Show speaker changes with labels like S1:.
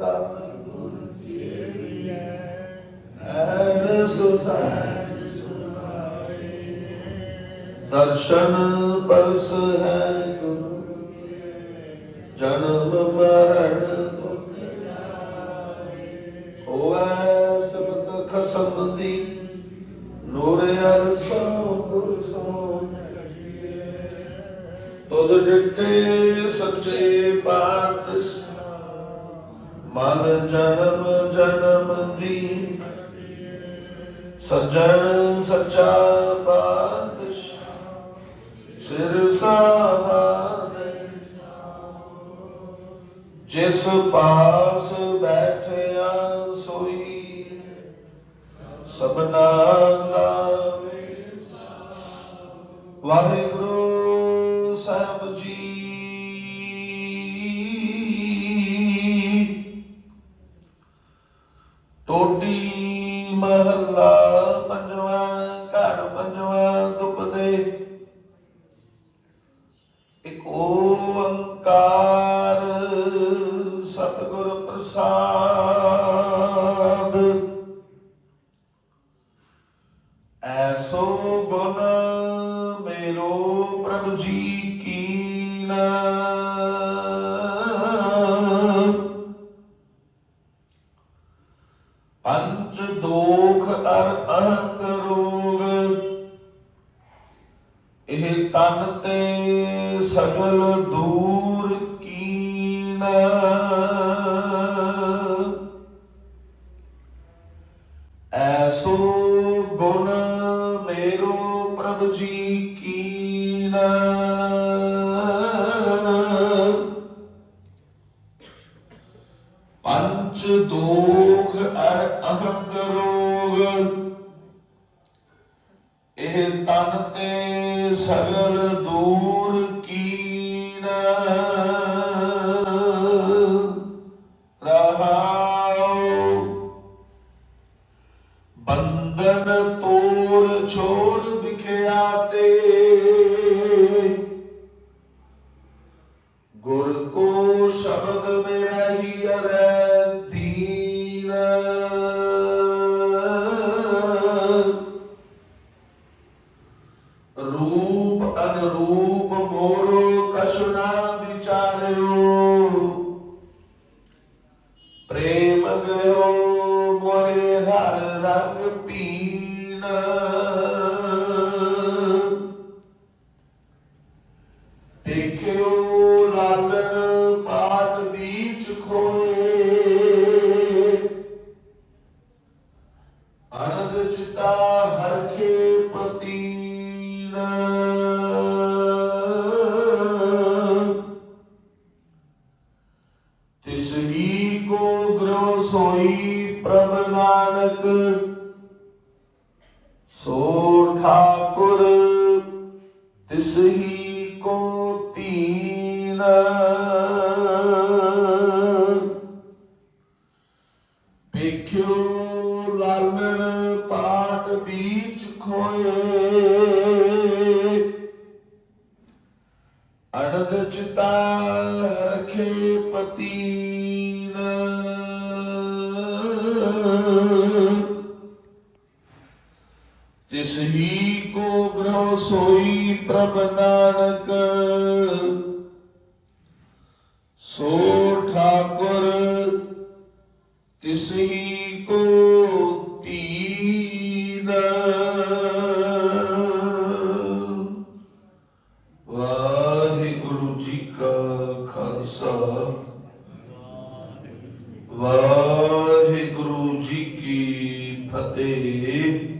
S1: ਕਰਨ ਐਨ ਸੁਸਾਇ ਦਰਸ਼ਨ ਪਰਸ ਹੈ ਗੁਰੂ, ਜਨਮ ਮਰਨ ਦੁਖ ਹੋਵੈ ਸਬਦ ਖਸਮ ਦੀ, ਨੂਰ ਅਰਸੋਂ ਪੁਰਸੋਂ ਤੁਧ ਡਿੱਠੇ ਸੱਚੇ ਪਾਤਸ਼ਾਹ। ਮਨ ਜਨਮ ਜਨਮ ਦੀ। ਸਜਣ ਸੱਚਾ ਪਾਤਸ਼ਾਹ, ਸਿਰ ਸਾਹਾਦੇ ਜਿਸ ਪਾਸ ਬੈਠਿਆ ਸੋਈ ਸਬਨਾ ਦਾ ਵਾਹਿਗੁਰੂ ਸਤਿਗੁਰ ਪ੍ਰਸਾਦ। ਐਸੋ ਗੁਣ ਮੇਰੋ ਪ੍ਰਭ ਜੀ ਕੀਨਾ ਪੰਚ ਦੋਖ ਅਰ ਅਹੰਗ ਰੋਗ। ਇਹ ਤਨ ਤੇ ਸਗਲ ਦੂਰ ਐਸੋ ਗੁਣ ਮੇਰੋ ਪ੍ਰਭ ਜੀ ਕੀਨਾ। ਪੰਚ ਦੋਖ ਅਰ ਅਹੰਗ ਰੋਗ, ਇਹ ਤਨ ਤੇ ਸਗਲ ਦੂਰ ਕੀਨਾ। ਬੰਧਨ ਤੋੜ ਛੋੜ ਦਿਖਿਆ ਤੇ। ਗੁਰ ਕੋ ਸ਼ਬਦ ਮੇਰਾ ਹੀ ਅਰੈ ਦੀਨ। ਰੂਪ ਅਨਰੂਪ ਮੋਰੋ ਕਸ਼ਨਾ ਵਿਚਾਰਿਓ। ਪ੍ਰੇਮ ਗਇਓ ਮੋਰੇ ਹਰ ਰੰਗ ਤਿਸ ਹੀ ਕੋ ਗ੍ਰਹ ਸੋਈ ਪ੍ਰਭ ਨਾਨਕ ਸੋ ਠਾਕੁਰ, ਤਿਸ ਹੀ ਕੋ ਤੀਨ। ਵੇਖਿਓ ਲਾਲਣ ਪਾਟ ਵਿੱਚ ਖੋਏ। ਅਨੰਦ ਚਿਤਾ ਰਖੇ ਪਤੀਨ। ਤਿਸ ਹੀ ਕੋ ਗ੍ਰਹ ਸੋਈ ਪ੍ਰਭ ਨਾਨਕ। ਸੋ ਠਾਕੁਰ, ਤਿਸ ਹੀ ਕੋ ਤੀਨ। ਵਾਹਿਗੁਰੂ ਜੀ ਕਾ ਖਾਲਸਾ। ਵਾਹਿਗੁਰੂ ਜੀ ਕੀ ਫਤਿਹ।